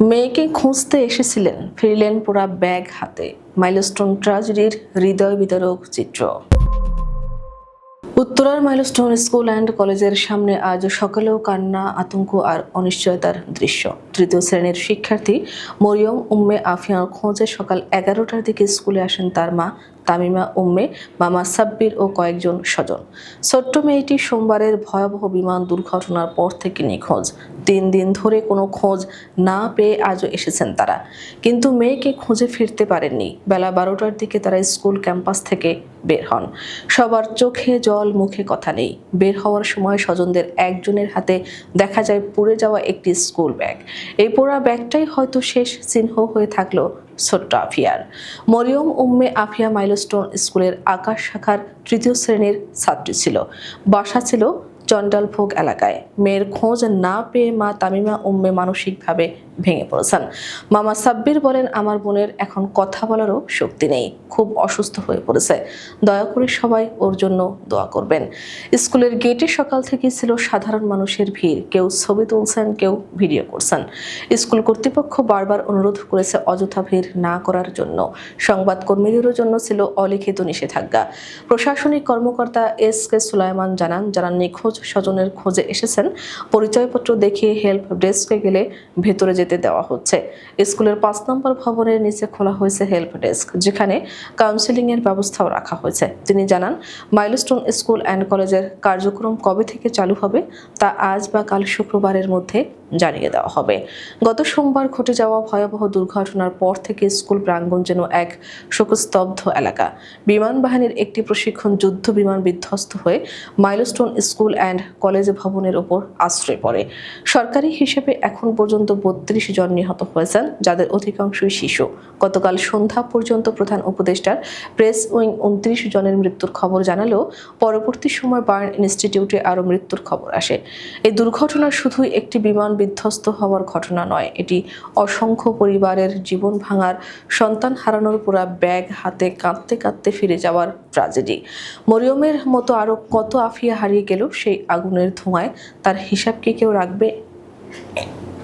মেয়েকে খুঁজতে এসেছিলেন ফিরলেন পুরা ব্যাগ হাতে। মাইলস্টোন ট্রাজেডির হৃদয় বিতরক চিত্র। উত্তরার মাইলস্টোন স্কুল অ্যান্ড কলেজের সামনে আজ সকালেও কান্না, আতঙ্ক আর অনিশ্চয়তার দৃশ্য। তৃতীয় শ্রেণির শিক্ষার্থী মরিয়ম উম্মে আফিয়ার খোঁজে সকাল এগারোটার দিকে স্কুলে আসেন তার মা তামিমা উম্মে, মামা সাব্বির ও কয়েকজন স্বজন। ছোট্ট মেয়েটি সোমবারের ভয়াবহ বিমান দুর্ঘটনার পর থেকে নিখোঁজ। তিন দিন ধরে কোনো খোঁজ না পেয়ে আজও এসেছেন তারা। কিন্তু মেয়েকে খুঁজে ফিরতে পারেননি। বেলা বারোটার দিকে তারা স্কুল ক্যাম্পাস থেকে বের হন। সবার চোখে জল মুখে কথা নেই। বের হওয়ার সময় স্বজনদের একজনের হাতে দেখা যায় পুড়ে যাওয়া একটি স্কুল ব্যাগ এই পোড়া ব্যাগটাই হয়তো শেষ চিহ্ন হয়ে থাকল ছোট্ট আফিয়ার। মরিয়ম উম্মে আফিয়া মাইলস্টোন স্কুলের আকাশ শাখার তৃতীয় শ্রেণির ছাত্রী ছিল। বাসা ছিল চন্ডালভোগ এলাকায়। মেয়ের খোঁজ না পেয়ে মা তামিমা উম্মে মানসিকভাবে ভেঙে পড়েছেন। মামা সাব্বির বলেন, আমার বোনের এখন কথা বলারও শক্তি নেই, খুব অসুস্থ হয়ে পড়েছে। দয়া করে সবাই ওর জন্য দোয়া করবেন। স্কুলের গেটে সকাল থেকেই ছিল সাধারণ মানুষের ভিড়। কেউ ছবি তুলছেন, কেউ ভিডিও করছেন। স্কুল কর্তৃপক্ষ বারবার অনুরোধ করেছে অযথা ভিড় না করার জন্য। সংবাদকর্মীদেরও জন্য ছিল অলিখিত নিষেধাজ্ঞা। প্রশাসনিক কর্মকর্তা এস কে সুলাইমান জানান, যারা নিখোঁজ স্বজনের খোঁজে এসেছেন, পরিচয়পত্র দেখিয়ে হেল্প ডেস্কে গেলে ভেতরে যেতে দেওয়া হচ্ছে। স্কুলের পাঁচ নম্বর ভবনের নিচে খোলা হয়েছে হেল্প ডেস্ক, যেখানে কাউন্সিলিং এর ব্যবস্থাও রাখা হয়েছে। তিনি জানান, মাইলস্টোন স্কুল অ্যান্ড কলেজের কার্যক্রম কবে থেকে চালু হবে, তা আজ বা কাল শুক্রবারের মধ্যে জানিয়ে দেওয়া হবে। গত সোমবার ঘটে যাওয়া ভয়াবহ দুর্ঘটনার পর থেকে স্কুল প্রাঙ্গণ যেন এক শোকস্তব্ধ এলাকা। বিমান বাহিনীর একটি প্রশিক্ষণ যুদ্ধ বিমান বিধ্বস্ত হয়ে মাইলস্টোন স্কুল অ্যান্ড কলেজ ভবনের ওপর আশ্রয় পড়ে। সরকারি হিসেবে এখন পর্যন্ত বত্রিশ জন নিহত হয়েছেন, যাদের অধিকাংশই শিশু। গতকাল সন্ধ্যা পর্যন্ত প্রধান উপদেষ্টার প্রেস উইং উনত্রিশ জনের মৃত্যুর খবর জানালেও পরবর্তী সময় বার্ন ইনস্টিটিউটে আরও মৃত্যুর খবর আসে। এই দুর্ঘটনা শুধুই একটি বিমান বিধ্বস্ত হওয়ার ঘটনা নয়, এটি অসংখ্য পরিবারের জীবন ভাঙার, সন্তান হারানোর পুরা ব্যাগ হাতে কাঁদতে কাঁদতে ফিরে যাওয়ার ট্রাজেডি মরিয়মের মতো আরও কত আফিয়া হারিয়ে গেল সেই আগুনের ধোঁয়ায়, তার হিসাব কি কেউ রাখবে?